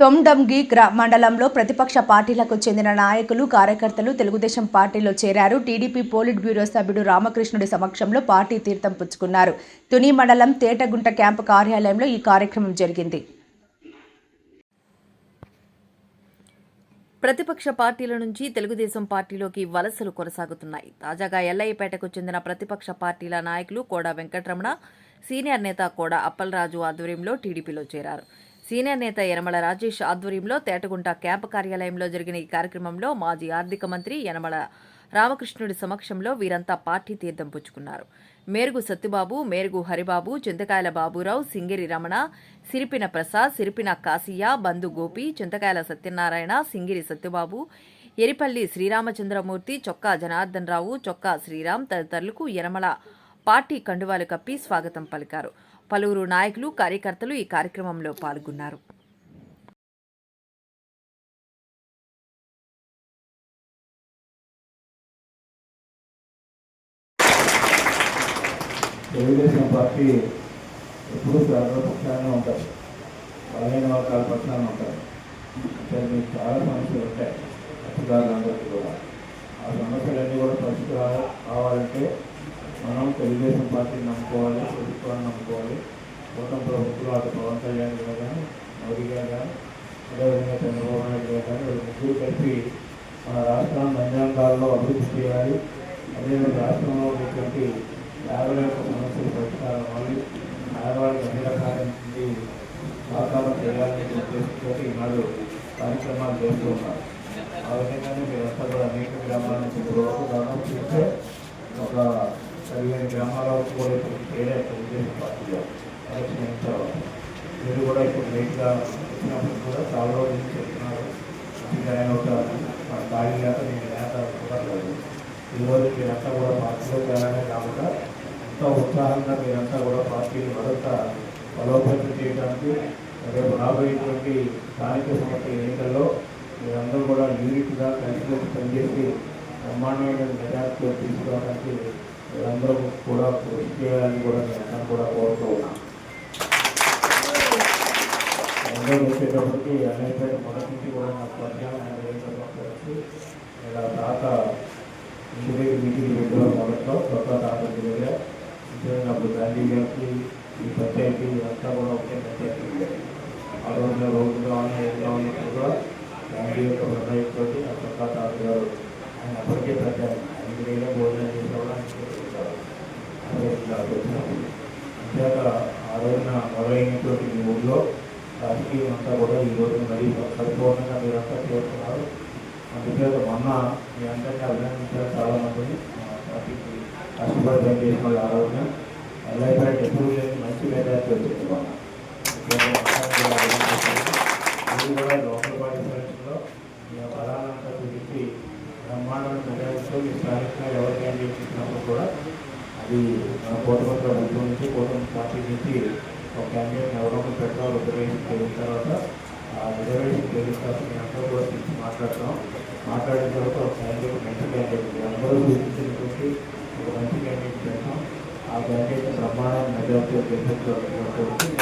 తొమ్డంగి మండలంలో ప్రతిపక్ష పార్టీలకు చెందిన నాయకులు కార్యకర్తలు తెలుగుదేశం పార్టీలో చేరారు. టీడీపీ పోలిట్ బ్యూరో సభ్యుడు రామకృష్ణుడి సమక్షంలో పార్టీ తీర్థం పుచ్చుకున్నారు. తుని మండలం తేటగుంట క్యాంపు కార్యాలయంలో ఈ కార్యక్రమం జరిగింది. ప్రతిపక్ష పార్టీల నుంచి తెలుగుదేశం పార్టీలోకి వలసలు కొనసాగుతున్నాయి. తాజాగా ఎల్లయ్యపేటకు చెందిన ప్రతిపక్ష పార్టీల నాయకులు కోడా వెంకటరమణ సీనియర్ నేత కోడా అప్పలరాజు ఆధ్వర్యంలో టీడీపీలో చేరారు. సీనియర్ నేత యనమల రాజేష్ ఆధ్వర్యంలో తేటగుంట క్యాంపు కార్యాలయంలో జరిగిన ఈ కార్యక్రమంలో మాజీ ఆర్థిక మంత్రి యనమల రామకృష్ణుడి సమక్షంలో వీరంతా పార్టీ తీర్థం పుచ్చుకున్నారు. మేరుగు సత్యబాబు మేరుగు హరిబాబు చింతకాయల బాబురావు సింగిరి రమణ సిరిపిన ప్రసాద్ సిరిపిన కాసియా బంధు గోపి చింతకాయల సత్యనారాయణ సింగిరి సత్యబాబు ఎరిపల్లి శ్రీరామచంద్రమూర్తి చొక్కా జనార్దన్ రావు చొక్కా శ్రీరామ్ తదితరులకు యనమల పార్టీ కండువాలు కప్పి స్వాగతం పలికారు. పలువురు నాయకులు కార్యకర్తలు ఈ కార్యక్రమంలో పాల్గొన్నారు. తెలుగుదేశం పార్టీ ఎప్పుడూ సర్వపక్షాన్ని ఉంటారు. బలహీన వర్గాల పక్షాన్ని ఉంటారు. అంటే మీకు చాలా సమస్యలు ఉంటాయి. పక్షదారులందరికీ కూడా. ఆ సమస్యలన్నీ కూడా పరిష్కారం కావాలంటే మనం తెలుగుదేశం పార్టీని నమ్ముకోవాలి ప్రభుత్వాన్ని నమ్ముకోవాలి. కూటమి ప్రభుత్వం అటు పవన్ కళ్యాణ్ గారు కానీ మోదీ గారు కానీ అదేవిధంగా చంద్రబాబు నాయుడు గారు కానీ వీళ్ళు ముగ్గురు కలిపి మన రాష్ట్రాన్ని అన్యాకాలంలో అభివృద్ధి చేయాలి. అదేవిధంగా రాష్ట్రంలో ఉన్నటువంటి యాభై యొక్క సమస్యలు పరిష్కారం అవ్వాలి. ఆడవాళ్ళకి అన్ని రకాలైనటువంటి వాతావరణం సహకారం చేయాలనే ఉద్దేశంతో ఈనాడు కార్యక్రమాలు చేస్తూ ఉన్నారు. ఆ విధంగానే మీరంతా కూడా అనేక గ్రామాల నుంచి దాదాపు చూస్తే ఒక పదిహేను గ్రామాల వరకు కూడా ఇప్పుడు వేరే తెలుగుదేశం పార్టీలో ఎలక్షన్ అయిన తర్వాత మీరు కూడా ఇప్పుడు లేట్గా వచ్చినప్పుడు కూడా చాలా రోజుల నుంచి చెప్తున్నారు. ఆయన ఒక మన ఖాళీ లేక నేను లేక కుదరలేదు ఈరోజు మీరంతా కూడా పార్టీలో చేయాలనే కాకుండా ఎంతో ఉత్సాహంగా మీరంతా కూడా పార్టీని మరింత బలోపేతం చేయడానికి రేపు రాబోయేటువంటి స్థానిక సంస్థ ఎన్నికల్లో మీరందరూ కూడా యూనిట్గా కలిసి పనిచేసి బ్రహ్మాండమైన మెజార్టీలో తీసుకోవడానికి మీరందరూ కూడా కృషి చేయాలని కూడా నేను కూడా కోరుతూ ఉన్నాను అందరూ వచ్చేటప్పటికి అనేక మొదటి నుంచి కూడా నాకు పరిచయం వచ్చి ఇలా తాత ఇంజనీరింగ్ మీటింగ్ పెట్టడం మొదట్లో కొత్త తాత దగ్గర ఇంజనీరింగ్ అప్పుడు గాంధీ గారికి ఈ పంచాయతీ అంతా కూడా ఒకే పంచాయతీ ఉండేది. ఆ రోజున రోడ్డు కావాలి ఏం కావాలన్నప్పుడు కూడా గాంధీ యొక్క నిర్ణయంతో ఆ కొత్త తాత గారు ఆయన అప్పటికే పెట్టారు ఐదు వేల భోజనం చేసేవాడు అదే ఇలా ఆ రోజున మొదలైనటువంటి మీ ఊళ్ళో రాజకీయం అంతా కూడా ఈ రోజు మరి పరిపూర్ణంగా మీరంతా చేస్తున్నారు. అందుచేత మొన్న మీ అందరినీ అభినందించారు చాలామందిని. పార్టీకి కష్టపడి పనిచేసిన వాళ్ళు ఆ రోజున. ఎల్లైపేట ఎప్పుడు లేని మంచి మెజార్టీ వచ్చింది మొన్న కూడా బ్రహ్మాండమైన మెజార్టీతో మీ స్థానికంగా ఎవరు క్యాండిడేట్ కూడా అది మన కూటమి ప్రభుత్వం నుంచి కూటమి పార్టీ నుంచి ఒక క్యాండిడేట్ ఎవరో పెట్రోల్ రిజర్వేషన్ చేసిన తర్వాత ఆ రిజర్వేషన్ చేసిన తర్వాత మేము అందరూ కూడా పిలిచి మాట్లాడతాం మాట్లాడిన తర్వాత ఒక క్యాండిడేట్ మంచి క్యాండిడేట్ అందరూ సూచించినటువంటి ఒక మంచి క్యాండిడేట్ చేస్తాం ఆ క్యాండిడేట్ బ్రహ్మాండ మెజార్టీ గెలిపించడానికి